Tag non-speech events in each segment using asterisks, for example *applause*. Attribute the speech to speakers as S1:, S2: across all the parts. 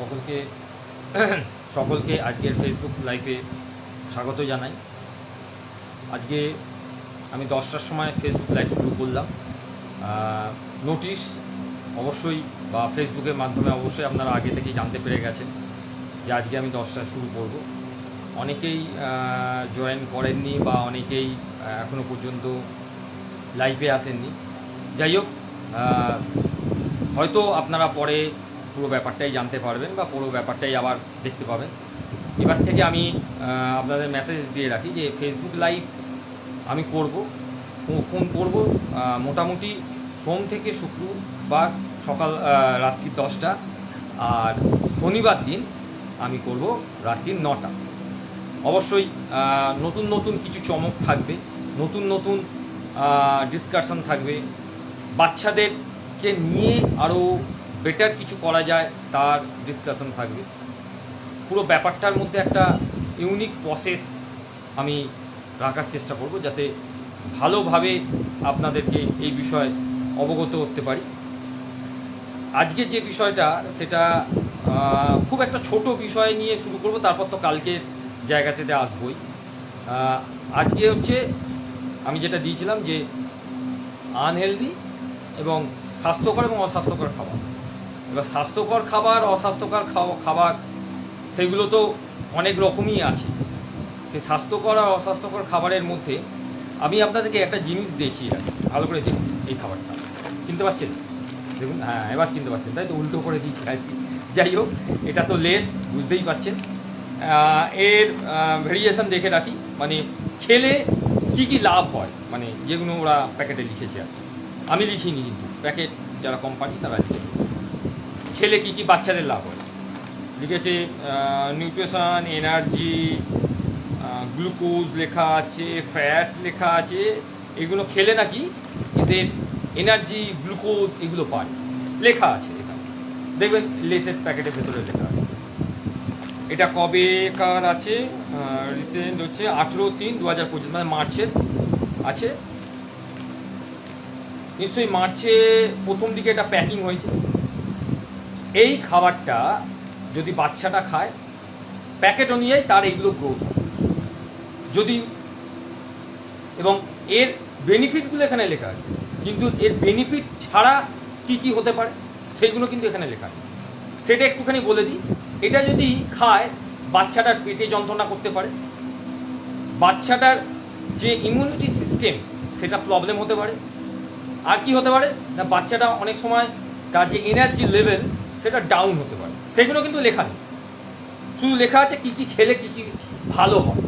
S1: সকলকে *clears throat* সকলকে আজকের ফেসবুক লাইভে স্বাগত জানাই। আজকে আমি দশটার সময় ফেসবুক লাইভ শুরু করলাম। নোটিশ অবশ্যই বা ফেসবুকের মাধ্যমে অবশ্যই আপনারা আগে থেকেই জানতে পেরে গেছেন যে আজকে আমি দশটায় শুরু করব। অনেকেই জয়েন করেননি বা অনেকেই এখনও পর্যন্ত লাইভে আসেননি। যাই হোক হয়তো আপনারা পরে পুরো ব্যাপারটাই জানতে পারবেন বা পুরো ব্যাপারটাই আবার দেখতে পাবেন। এবার থেকে আমি আপনাদের মেসেজ দিয়ে রাখি যে ফেসবুক লাইভ আমি করব ফোন করব মোটামুটি সোম থেকে শুক্রবার সকাল রাত্রি দশটা আর শনিবার দিন আমি করব রাত্রি নটা। অবশ্যই নতুন নতুন কিছু চমক থাকবে, নতুন নতুন ডিসকাশন থাকবে। বাচ্চাদেরকে নিয়ে আরও বেটার কিছু করা যায়, তার ডিসকাশন থাকবে। পুরো ব্যাপারটার মধ্যে একটা ইউনিক প্রসেস আমি রাখার চেষ্টা করব, যাতে ভালোভাবে আপনাদেরকে এই বিষয়ে অবগত করতে পারি। আজকে যে বিষয়টা, সেটা খুব একটা ছোট বিষয় নিয়ে শুরু করব, তারপর তো কালকে জায়গাতে আসবই। আজকে হচ্ছে, আমি যেটা দিয়েছিলাম যে আনহেলদি এবং স্বাস্থ্যকর এবং অস্বাস্থ্যকর খাবার। এবার স্বাস্থ্যকর খাবার, অস্বাস্থ্যকর খাবার, সেগুলো তো অনেক রকমই আছে। সেই স্বাস্থ্যকর আর অস্বাস্থ্যকর খাবারের মধ্যে আমি আপনাদেরকে একটা জিনিস রাখি। ভালো করে দেখুন এই খাবারটা। চিনতে পারছেন? দেখুন হ্যাঁ এবার চিনতে পারছেন। তাই তো উল্টো করে দিচ্ছি আর কি। যাই হোক, এটা তো লেস, বুঝতেই পারছেন। এর ভেরিয়েশন দেখে রাখি। মানে খেলে কি কি লাভ হয়? মানে যেগুলো ওরা প্যাকেটে লিখেছে আর আমি লিখিনি কিন্তু। প্যাকেট যারা কোম্পানি তারা লিখেছে। খেলে কি কি বাচ্চাদের লাভ হয়? লিখেছে নিউট্রিশন এনার্জি গ্লুকোজ লেখা আছে ফ্যাট লেখা আছে, এগুলো খেলে নাকি এদের এনার্জি গ্লুকোজ এগুলো পায় লেখা আছে এখানে। দেখবেন, লেসের প্যাকেটের ভেতরে লেখা আছে। এটা কবে, কার আছে? রিসেন্ট হচ্ছে আঠেরো তিন দু হাজার পঁচিশ মানে মার্চের আছে। নিশ্চয়ই মার্চে প্রথম দিকে এটা প্যাকিং হয়েছে। এই খাবারটা যদি বাচ্চাটা খায় প্যাকেট অনুযায়ী তার এগুলো গ্রোথ যদি এবং এর বেনিফিটগুলো এখানে লেখা আছে। কিন্তু এর বেনিফিট ছাড়া কি কি হতে পারে, সেগুলো কিন্তু এখানে লেখা সেটা একটুখানি বলে দিই। এটা যদি খায়, বাচ্চাটার পেটে যন্ত্রণা করতে পারে, বাচ্চাটার যে ইমিউনিটি সিস্টেম সেটা প্রবলেম হতে পারে। আর কি হতে পারে, না, বাচ্চাটা অনেক সময় তার যে এনার্জি লেভেল সেটা ডাউন হতে পারে। সেগুলো কিন্তু লেখা নেই। শুধু লেখা আছে কী কী খেলে কী কী ভালো হয়।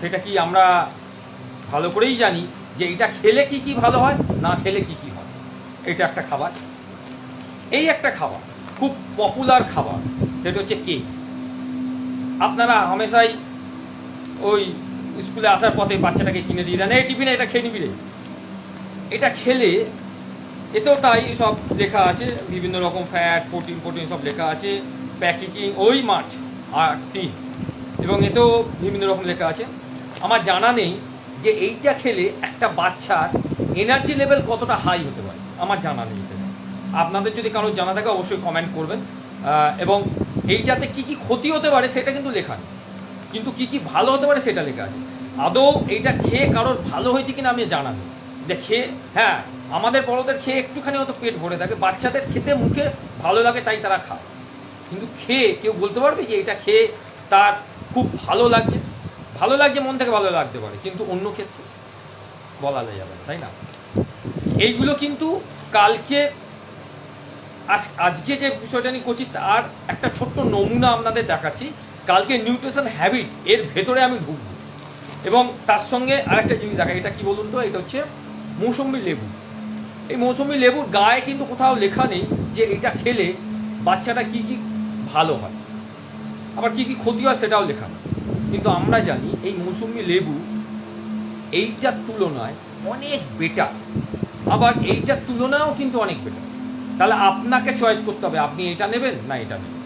S1: সেটা কি আমরা ভালো করেই জানি যে এটা খেলে কি কি ভালো হয়, না খেলে কি কি হয়। এটা একটা খাবার। এই একটা খাবার, খুব পপুলার খাবার, সেটা হচ্ছে কেক আপনারা হামেশাই ওই স্কুলে আসার পথে বাচ্চাটাকে কিনে দিয়ে দেন, এই টিফিনে এটা খেয়ে নিবি রে। এটা খেলে এতেও তাই সব লেখা আছে, বিভিন্ন রকম ফ্যাট প্রোটিন প্রোটিন সব লেখা আছে প্যাকেজিং ওই মাছ আর তিন। এবং এতেও বিভিন্ন রকম লেখা আছে। আমার জানা নেই যে এইটা খেলে একটা বাচ্চার এনার্জি লেভেল কতটা হাই হতে পারে। আমার জানা নেই সেটা। আপনাদের যদি কারও জানা থাকে, অবশ্যই কমেন্ট করবেন। এবং এইটাতে কি কি ক্ষতি হতে পারে সেটা কিন্তু লেখা নেই। কিন্তু কি কি ভালো হতে পারে সেটা লেখা আছে। আদৌ এইটা খেয়ে কারোর ভালো হয়েছে কিনা আমি জানা নেই। খেয়ে হ্যাঁ আমাদের বড়দের খেয়ে একটুখানি হয়তো পেট ভরে থাকে, বাচ্চাদের খেতে মুখে ভালো লাগে তাই তারা খায়। কিন্তু খেয়ে কেউ বলতে পারবে যে এটা খেয়ে তার খুব ভালো লাগছে ভালো লাগছে, মন থেকে ভালো লাগতে পারে, কিন্তু অন্য ক্ষেত্রে বলা যাবে তাই না? এইগুলো কিন্তু কালকে, আজ- আজকে যে বিষয়টা নিয়ে করছি, তার একটা ছোট্ট নমুনা আপনাদের দেখাচ্ছি। কালকে নিউট্রিশন হ্যাবিট, এর ভেতরে আমি ঢুকবো। এবং তার সঙ্গে আরেকটা জিনিস দেখা এটা কি বলুন তো? এটা হচ্ছে মৌসুমি লেবু। এই মৌসুমি লেবুর গায়ে কিন্তু কোথাও লেখা নেই যে এটা খেলে বাচ্চাটা কি কি ভালো হয়। আবার কি কি ক্ষতি হয় সেটাও লেখা নেই। কিন্তু আমরা জানি এই মৌসুমি লেবু এইটার তুলনায় অনেক বেটার আবার এইটার তুলনায়ও কিন্তু অনেক বেটার তাহলে আপনাকে চয়েস করতে হবে, আপনি এটা নেবেন না এটা নেবেন?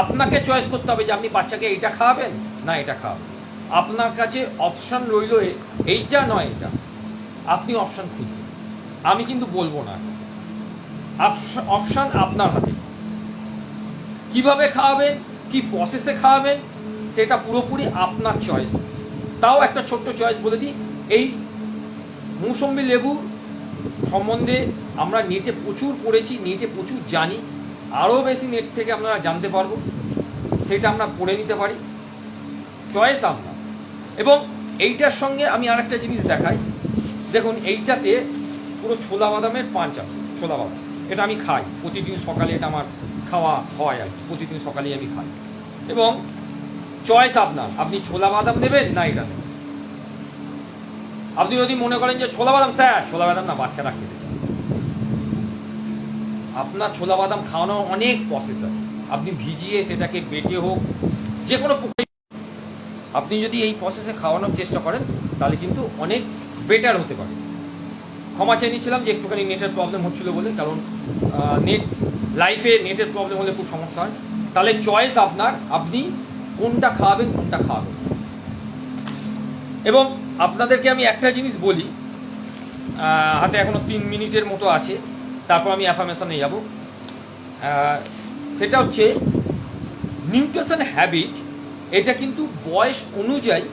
S1: আপনাকে চয়েস করতে হবে যে আপনি বাচ্চাকে এইটা খাওয়াবেন না এটা খাওয়াবেন। আপনার কাছে অপশান রইল এইটা নয় এটা। আপনি অপশান খুঁজবেন। আমি কিন্তু বলব না। অপশান আপনার হাতে। কীভাবে খাওয়াবেন, কি প্রসেসে খাওয়াবেন, সেটা পুরোপুরি আপনার চয়েস তাও একটা ছোট্ট চয়েস বলে দিই। এই মৌসম্বি লেবু সম্বন্ধে আমরা নেটে প্রচুর পড়েছি, নেটে প্রচুর জানি। আরও বেশি নেট থেকে আমরা জানতে পারব। সেটা আমরা পড়ে নিতে পারি। চয়েস আপনার। এবং এইটার সঙ্গে আমি আর একটা জিনিস দেখাই। দেখুন, এইটাতে পুরো ছোলা বাদামের পাঞ্চ ছোলা বাদাম। এটা আমি খাই। প্রতিদিন সকালে এটা আমার খাওয়া হয় আর। প্রতিদিন সকালেই আমি খাই। এবং চয়েস আপনার, আপনি ছোলা বাদাম নেবেন না এটা নেবেন। আপনি যদি মনে করেন যে ছোলা বাদাম, স্যার, ছোলা বাদাম না, বাচ্চারা খেতে চায়। আপনার ছোলা বাদাম খাওয়ানোর অনেক প্রসেস আছে। আপনি ভিজিয়ে সেটাকে বেটে হোক, যে কোনো আপনি যদি এই প্রসেসে খাওয়ানোর চেষ্টা করেন, তাহলে কিন্তু অনেক বেটার হতে পারে। ক্ষমা চেয়ে নিচ্ছিলাম যে একটুখানি নেটের প্রবলেম হচ্ছিল বলে, কারণ নেট লাইফে নেটের প্রবলেম হলে খুব সমস্যা হয়। তাহলে চয়েস আপনার, আপনি কোনটা খাওয়াবেন কোনটা খাওয়াবেন এবং আপনাদেরকে আমি একটা জিনিস বলি হাতে এখনও তিন মিনিটের মতো আছে, তারপর আমি অ্যাফার্মেশনে যাব। সেটা হচ্ছে নিউট্রিশন হ্যাবিট এটা কিন্তু বয়স অনুযায়ী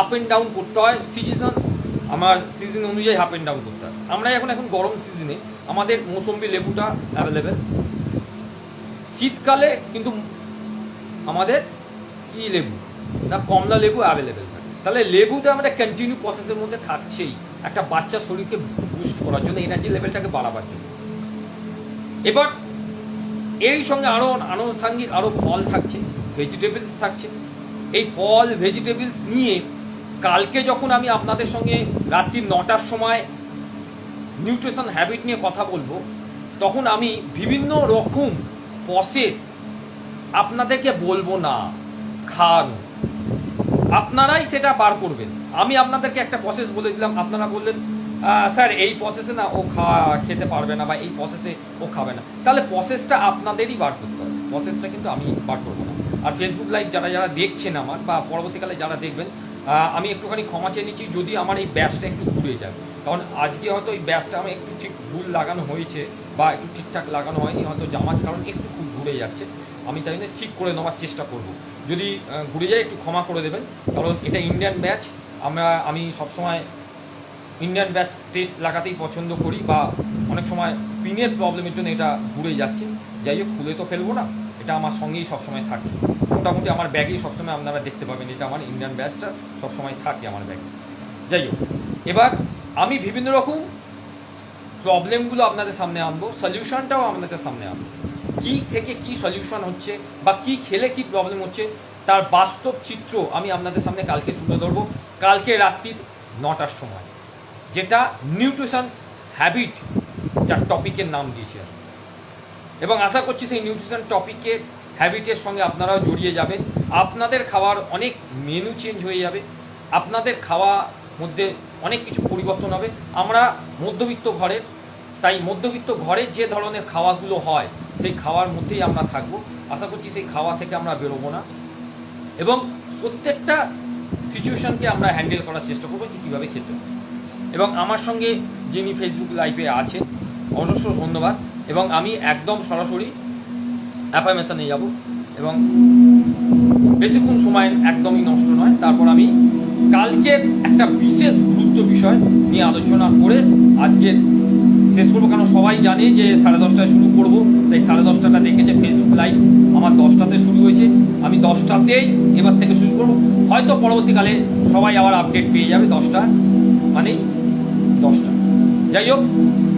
S1: আপ অ্যান্ড ডাউন করতে হয়। সিজন আমার সিজন অনুযায়ী হাফ অ্যান্ড ডাউন করতে হয়। আমরা এখন এখন গরম সিজনে আমাদের মৌসম্বি লেবুটা অ্যাভেলেবেল শীতকালে কিন্তু আমাদের কি লেবু? না, কমলা লেবু অ্যাভেলেবেল থাকে। তাহলে লেবুতে আমরা কন্টিনিউ প্রসেসের মধ্যে থাকছেই একটা বাচ্চার শরীরকে বুস্ট করার জন্য এনার্জি লেভেলটাকে বাড়াবার জন্য। এবার এর সঙ্গে আরও আনুষঙ্গিক আরও ফল থাকছে ভেজিটেবলস থাকছে। এই ফল ভেজিটেবলস নিয়ে কালকে যখন আমি আপনাদের সঙ্গে রাত্রি নটার সময় নিউট্রিশন হ্যাবিট নিয়ে কথা বলব, তখন আমি বিভিন্ন রকম প্রসেস আপনাদেরকে বলব না খাওয়ানো আপনারাই সেটা বার করবেন। আমি আপনাদেরকে একটা প্রসেস বলে দিলাম। আপনারা বললেন স্যার, এই প্রসেসে না ও খেতে পারবে না বা এই প্রসেসে ও খাবে না। তাহলে প্রসেসটা আপনাদেরই বার করতে হবে। প্রসেসটা কিন্তু আমি বার করব না। আর ফেসবুক লাইভ যারা যারা দেখছেন আমার বা পরবর্তীকালে যারা দেখবেন আমি একটুখানি ক্ষমা চেয়ে নিচ্ছি, যদি আমার এই ব্যাচটা একটু ঘুরে যায়। কারণ আজকে হয়তো এই ব্যাচটা আমি একটু ঠিক ভুল লাগানো হয়েছে বা একটু ঠিকঠাক লাগানো হয়নি, হয়তো জামার কারণ একটু খুব ঘুরে যাচ্ছে। আমি তাই জন্য ঠিক করে নেওয়ার চেষ্টা করব। যদি ঘুরে যায় একটু ক্ষমা করে দেবেন, কারণ এটা ইন্ডিয়ান ব্যাচ। আমরা, আমি সবসময় ইন্ডিয়ান ব্যাচ স্টেট লাগাতেই পছন্দ করি বা অনেক সময় পিনের প্রবলেমের জন্য এটা ঘুরে যাচ্ছে। যাই হোক, খুলে তো ফেলব না। এটা আমার সঙ্গেই সবসময় থাকে। মোটামুটি আমার ব্যাগেই সবসময় আপনারা দেখতে পাবেন, এটা আমার ইন্ডিয়ান ব্যাচটা সবসময় থাকে আমার ব্যাগে। যাই হোক, এবার আমি বিভিন্ন রকম প্রবলেমগুলো আপনাদের সামনে আনব সলিউশনটাও আপনাদের সামনে আনব। কী থেকে কি সলিউশন হচ্ছে বা কি খেলে কি প্রবলেম হচ্ছে, তার বাস্তব চিত্র আমি আপনাদের সামনে কালকে তুলে ধরবো। কালকে রাত্রির নটার সময়, যেটা নিউট্রিশন হ্যাবিট যার টপিকের নাম দিয়েছে আমি। এবং আশা করছি সেই নিউট্রিশন টপিকের হ্যাবিটের সঙ্গে আপনারাও জড়িয়ে যাবেন। আপনাদের খাওয়ার অনেক মেনু চেঞ্জ হয়ে যাবে। আপনাদের খাওয়া মধ্যে অনেক কিছু পরিবর্তন হবে। আমরা মধ্যবিত্ত ঘরের, তাই মধ্যবিত্ত ঘরের যে ধরনের খাওয়াগুলো হয়, সেই খাওয়ার মধ্যেই আমরা থাকব। আশা করছি সেই খাওয়া থেকে আমরা বেরোবো না। এবং প্রত্যেকটা সিচুয়েশনকে আমরা হ্যান্ডেল করার চেষ্টা করব যে কীভাবে খেতে এবং আমার সঙ্গে যিনি ফেসবুক লাইভে আছেন, অজস্র ধন্যবাদ। এবং আমি একদম সরাসরি অ্যাপয়েন্টমেন্টে যাব এবং বেশিক্ষণ সময় একদমই নষ্ট নয়। তারপর আমি কালকের একটা বিশেষ গুরুত্ব বিষয় নিয়ে আলোচনা করে আজকে শেষ করব। কারণ সবাই জানে যে সাড়ে দশটায় শুরু করব। তাই সাড়ে দশটাটা দেখে যে ফেসবুক লাইভ আমার দশটাতে শুরু হয়েছে। আমি দশটাতেই এবার থেকে শুরু করব। হয়তো পরবর্তীকালে সবাই আবার আপডেট পেয়ে যাবে দশটা, মানেই দশটা। যাই হোক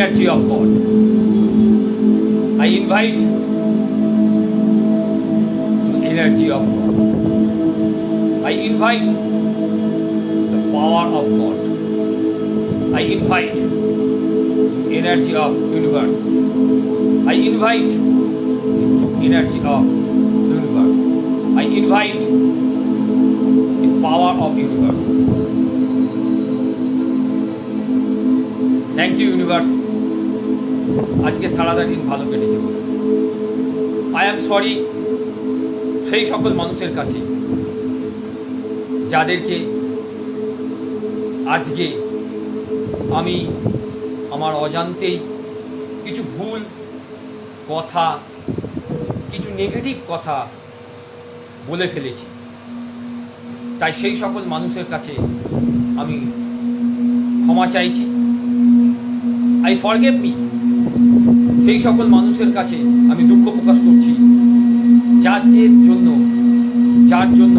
S1: energy of God. I invite the energy of God. I invite the power of God. I invite the energy of universe. I invite the energy of universe. I invite the power of universe. Thank you, universe. আজকে সারাটা দিন ভালো কেটেছে I am sorry সেই সকল মানুষের কাছে যাদেরকে আজকে আমি আমার অজান্তেই কিছু ভুল কথা, কিছু নেগেটিভ কথা বলে ফেলেছি। তাই সেই সকল মানুষের কাছে আমি ক্ষমা চাইছি। আই ফরগেভ মি সেই সকল মানুষের কাছে আমি দুঃখ প্রকাশ করছি। যাদের জন্য, যার জন্য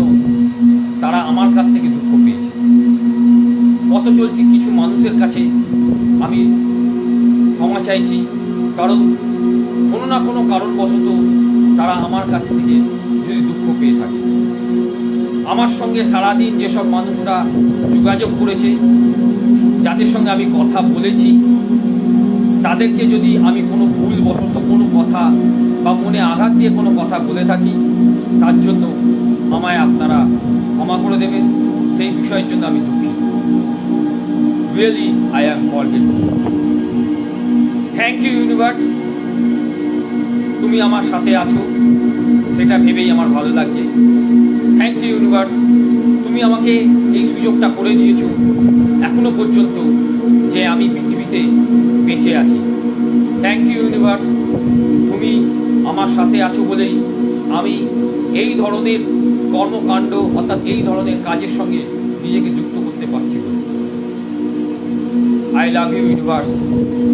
S1: তারা আমার কাছ থেকে দুঃখ পেয়েছে। পথ চলছে কিছু মানুষের কাছে আমি ক্ষমা চাইছি, কারণ কোনো না কোনো কারণবশত তারা আমার কাছ থেকে যদি দুঃখ পেয়ে থাকে। আমার সঙ্গে সারাদিন যেসব মানুষরা যোগাযোগ করেছে, যাদের সঙ্গে আমি কথা বলেছি তাদেরকে যদি আমি কোনো ভুল বশত কোনো কথা বা মনে আঘাত দিয়ে কোনো কথা বলে থাকি, তার জন্য আমায় আপনারা ক্ষমা করে দেবেন। সেই বিষয়ের জন্য আমি দুঃখিত। Really I am forget thank you universe তুমি আমার সাথে আছো। সেটা ভেবেই আমার ভালো লাগছে। থ্যাংক ইউ ইউনিভার্স তুমি আমাকে এই সুযোগটা করে দিয়েছ। এখনও পর্যন্ত যে আমি পৃথিবীতে বেঁচে আছি। থ্যাংক ইউ ইউনিভার্স তুমি আমার সাথে আছো বলেই আমি এই ধরনের কর্মকাণ্ড অর্থাৎ এই ধরনের কাজের সঙ্গে নিজেকে যুক্ত করতে পারছি আই লাভ ইউ ইউনিভার্স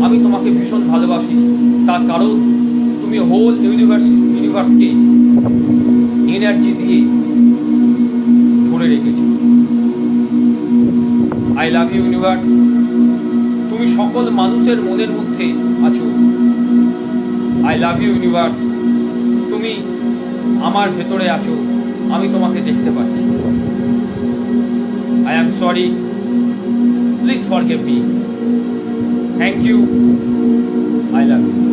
S1: আমি তোমাকে ভীষণ ভালোবাসি। তার কারণ তুমি হোল ইউনিভার্স ইউনিভার্সকে এনার্জি দিয়ে ধরে রেখেছো। আই লাভ ইউ ইউনিভার্স সকল মানুষের মনের মধ্যে আছো। আই লাভ ইউ ইউনিভার্স তুমি আমার ভেতরে আছো, আমি তোমাকে দেখতে পাচ্ছি। I am sorry please forgive me thank you I love you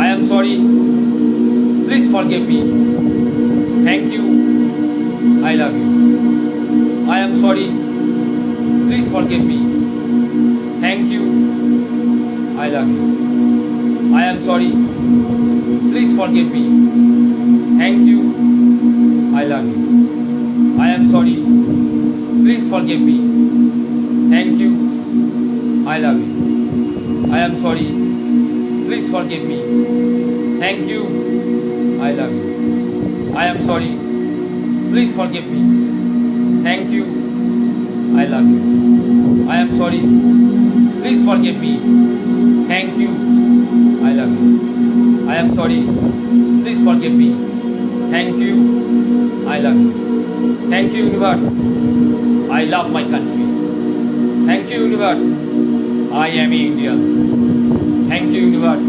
S1: I am sorry please forgive me thank you I love you I am sorry please forgive me I love you I am sorry. Please forgive me. Thank you. I love you. I am sorry. Please forgive me. Thank you. I love you. I am sorry. Please forgive me. Thank you. I love you. I am sorry. Please forgive me. Thank you. I love you. I am sorry. Please forgive me. Thank you. I love you. I am sorry. Please forgive me. Thank you. I love you. Thank you, universe. I love my country. Thank you, universe. I am Indian. Thank you, universe.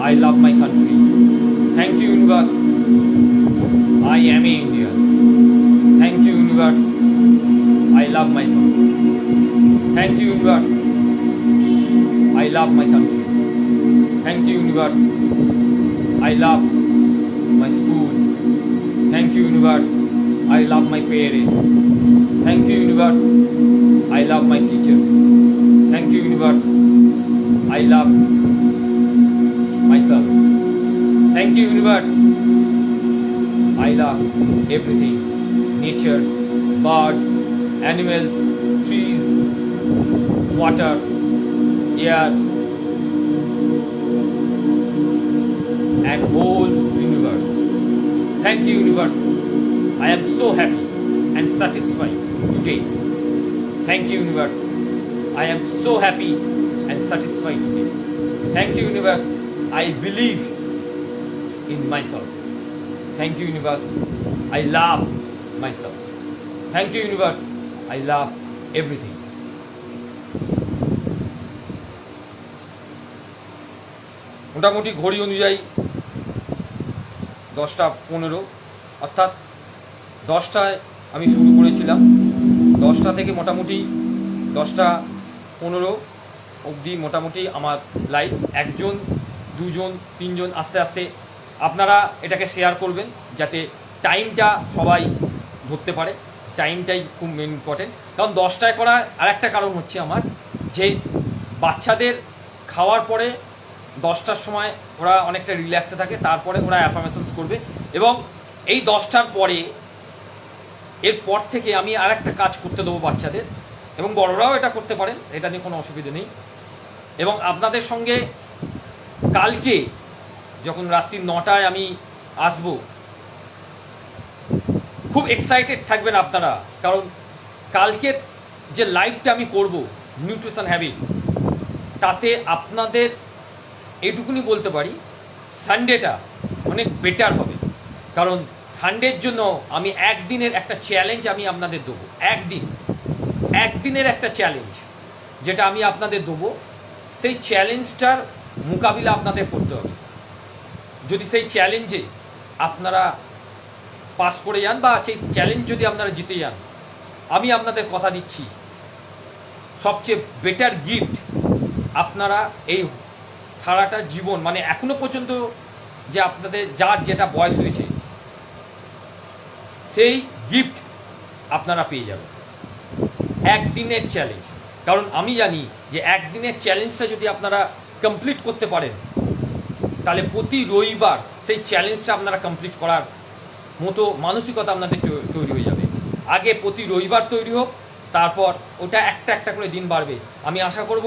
S1: I love my country. Thank you, universe. I am Indian. Thank you, universe. I love my son. Thank you, universe. I love my country. Thank you, universe. I love my school. Thank you, universe. I love my parents. Thank you, universe. I love my teachers. Thank you, universe. I love myself. Thank you, universe. I love everything nature, birds, animals, trees, water, air, and whole universe. Thank you, universe. I am so happy and satisfied today. Thank you, universe. I am so happy and satisfied today. Thank you, universe. I believe in myself. Thank you, universe. I love myself. Thank you, universe. I love everything. মোটামুটি ঘড়ি অনুযায়ী দশটা পনেরো, অর্থাৎ দশটায় আমি শুরু করেছিলাম। দশটা থেকে মোটামুটি দশটা পনেরো অবধি মোটামুটি আমার লাইভ একজন, দুজন, তিনজন আস্তে আস্তে আপনারা এটাকে শেয়ার করবেন যাতে টাইমটা সবাই ধরতে পারে। টাইমটাই খুব মেন ইম্পর্টেন্ট কারণ দশটায় করা আর একটা কারণ হচ্ছে আমার যে বাচ্চাদের খাওয়ার পরে দশটার সময় ওরা অনেকটা রিল্যাক্সে থাকে, তারপরে ওরা অ্যাফার্মেশনস করবে এবং এই দশটার পরে এরপর থেকে আমি আর একটা কাজ করতে দেবো বাচ্চাদের এবং বড়রাও এটা করতে পারেন, এটা নিয়ে কোনো অসুবিধে নেই। এবং আপনাদের সঙ্গে কালকে যখন রাত্রি নটায় আমি আসব, খুব এক্সাইটেড থাকবেন আপনারা, কারণ কালকের যে লাইভটা আমি করব নিউট্রিশন হ্যাবিট তাতে আপনাদের এটুকুনি বলতে পারি সানডেটা অনেক বেটার হবে। কারণ সানডের জন্য আমি একদিনের একটা চ্যালেঞ্জ আমি আপনাদের দেবো, একদিন। একদিনের একটা চ্যালেঞ্জ যেটা আমি আপনাদের দেবো, সেই চ্যালেঞ্জটার মোকাবিলা আপনাদের করতে হবে। যদি সেই চ্যালেঞ্জে আপনারা পাস করে যান বা সেই চ্যালেঞ্জ যদি আপনারা জিতে যান, আমি আপনাদের কথা দিচ্ছি, সবচেয়ে বেটার গিফট আপনারা এই সারাটা জীবন মানে এখনও পর্যন্ত যে আপনাদের যার যেটা বয়স হয়েছে, সেই গিফট আপনারা পেয়ে যাবেন। একদিনের চ্যালেঞ্জ কারণ আমি জানি যে একদিনের চ্যালেঞ্জটা যদি আপনারা কমপ্লিট করতে পারেন, তাহলে প্রতি রবিবার সেই চ্যালেঞ্জটা আপনারা কমপ্লিট করার মতো মানসিকতা আপনাদের তৈরি হয়ে যাবে। আগে প্রতি রবিবার তৈরি হোক, তারপর ওটা একটা একটা করে দিন বাড়বে। আমি আশা করব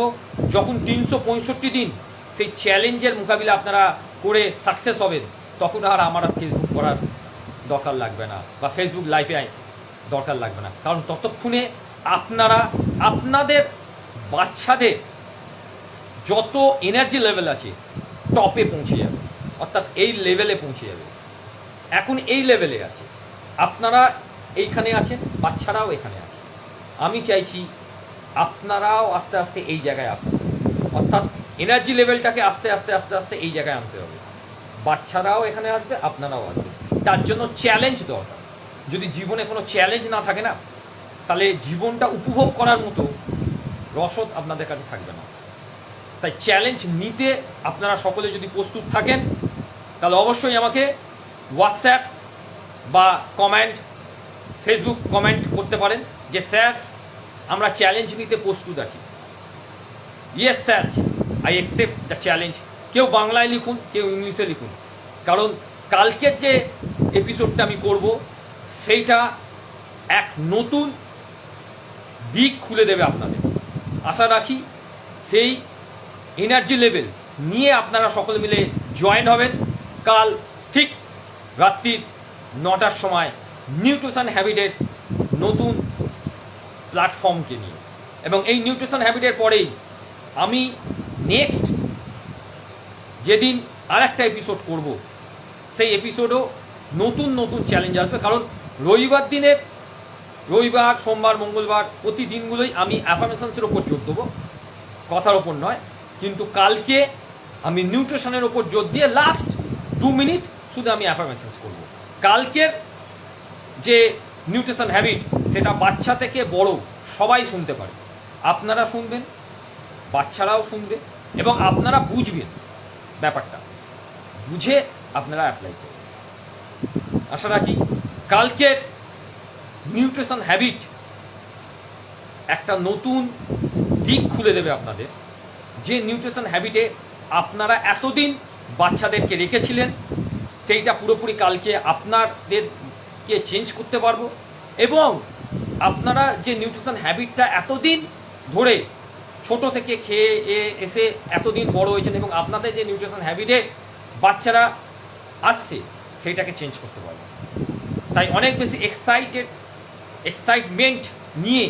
S1: যখন তিনশো পঁয়ষট্টি দিন সেই চ্যালেঞ্জের মোকাবিলা আপনারা করে সাকসেস হবেন তখন আর আমার আর ফেসবুক করার দরকার লাগবে না বা ফেসবুক লাইভে দরকার লাগবে না। কারণ ততক্ষণে আপনারা, আপনাদের বাচ্চাদের যত এনার্জি লেভেল আছে টপে পৌঁছে যাবে। অর্থাৎ এই লেভেলে পৌঁছে যাবে। এখন এই লেভেলে আছে। আপনারা এইখানে আছেন, বাচ্চারাও এখানে আছে। আমি চাইছি আপনারাও আস্তে আস্তে এই জায়গায় আসুন। অর্থাৎ এনার্জি লেভেলটাকে আস্তে আস্তে আস্তে আস্তে এই জায়গায় আনতে হবে। বাচ্চারাও এখানে আসবে, আপনারাও আসবে। তার জন্য চ্যালেঞ্জ দরকার। যদি জীবনে কোনো চ্যালেঞ্জ না থাকে না, তাহলে জীবনটা উপভোগ করার মতো রসদ আপনাদের কাছে থাকবে না। তাই চ্যালেঞ্জ নিতে আপনারা সকলে যদি প্রস্তুত থাকেন, তাহলে অবশ্যই আমাকে হোয়াটসঅ্যাপ বা কমেন্ট ফেসবুক কমেন্ট করতে পারেন যে, স্যার, আমরা চ্যালেঞ্জ নিতে প্রস্তুত আছি। Yes sir. I accept the challenge কেউ বাংলায় লিখুন, কেউ ইংলিশে লিখুন। কারণ কালকের যে এপিসোডটা আমি করব, সেইটা এক নতুন দিক খুলে দেবে আপনাদের। আশা রাখি সেই এনার্জি লেভেল নিয়ে আপনারা সকলে মিলে জয়েন হবেন। কাল ঠিক রাত্রির নটার সময় নিউট্রিশন হ্যাবিটের নতুন প্ল্যাটফর্মকে নিয়ে। এবং এই নিউট্রিশন হ্যাবিটের পরেই আমি নেক্সট যেদিন আর একটা এপিসোড করব, সেই এপিসোডও নতুন নতুন চ্যালেঞ্জ আসবে, কারণ রবিবার দিনের, রবিবার, সোমবার, মঙ্গলবার, প্রতি দিনগুলোই আমি অ্যাফার্মেশনসের ওপর জোর দেবো, কথার ওপর নয়, কিন্তু কালকে আমি নিউট্রিশনের ওপর জোর দিয়ে লাস্ট দু মিনিট শুধু আমি অ্যাফার্মেশনস করব। কালকের যে নিউট্রিশন হ্যাবিট সেটা বাচ্চা থেকে বড়, সবাই শুনতে পারে। আপনারা শুনবেন বাচ্চারাও শুনবে এবং আপনারা বুঝবেন ব্যাপারটা। বুঝে আপনারা অ্যাপ্লাই করবেন আশা রাখি কালকের নিউট্রিশন হ্যাবিট একটা নতুন দিক খুলে দেবে আপনাদের। যে নিউট্রিশন হ্যাবিটে আপনারা এতদিন বাচ্চাদেরকে রেখেছিলেন, সেইটা পুরোপুরি কালকে আপনাদেরকে চেঞ্জ করতে পারব এবং আপনারা যে নিউট্রিশন হ্যাবিটটা এতদিন ধরে ছোট থেকে খেয়ে এসে এতদিন বড় হয়েছেন এবং আপনাদের যে নিউট্রিশন হ্যাবিটে বাচ্চারা আসছে, সেইটাকে চেঞ্জ করতে পারব। তাই অনেক বেশি এক্সাইটেড এক্সাইটমেন্ট নিয়ে,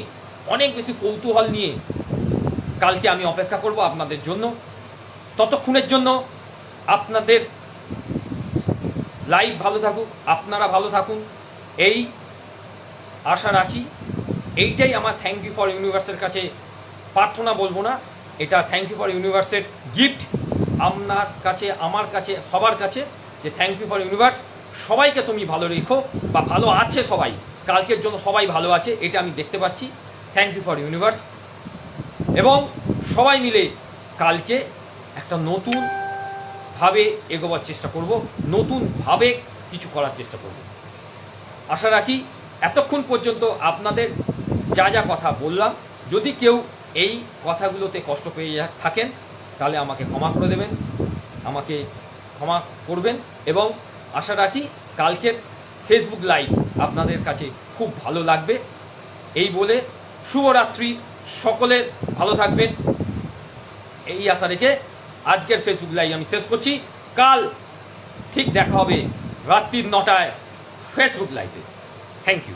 S1: অনেক বেশি কৌতূহল নিয়ে কালকে আমি অপেক্ষা করব আপনাদের জন্য। ততক্ষণের জন্য আপনাদের লাইফ ভালো থাকুক, আপনারা ভালো থাকুন। এই আশা রাখি, এইটাই আমার থ্যাংক ইউ ফর ইউনিভার্সের কাছে প্রার্থনা বলব না। এটা থ্যাংক ইউ ফর ইউনিভার্সের গিফট আপনার কাছে, আমার কাছে, সবার কাছে যে থ্যাংক ইউ ফর ইউনিভার্স সবাইকে তুমি ভালো রেখো বা ভালো আছে সবাই। কালকের জন্য সবাই ভালো আছে, এটা আমি দেখতে পাচ্ছি। থ্যাংক ইউ ফর ইউনিভার্স এবং সবাই মিলে কালকে একটা নতুন ভাবে এগোবার চেষ্টা করব। নতুনভাবে কিছু করার চেষ্টা করব। আশা রাখি এতক্ষণ পর্যন্ত আপনাদের যা যা কথা বললাম। যদি কেউ এই কথাগুলোতে কষ্ট পেয়ে থাকেন, তাহলে আমাকে ক্ষমা করে দেবেন, আমাকে ক্ষমা করবেন এবং আশা রাখি কালকের ফেসবুক লাইভ আপনাদের কাছে খুব ভালো লাগবে। এই বলে শুভরাত্রি সকলের ভালো থাকবেন। এই আশা রেখে আজকের ফেসবুক লাইভ আমি শেষ করছি। কাল ঠিক দেখা হবে রাত্রির নটায় ফেসবুক লাইভে থ্যাংক ইউ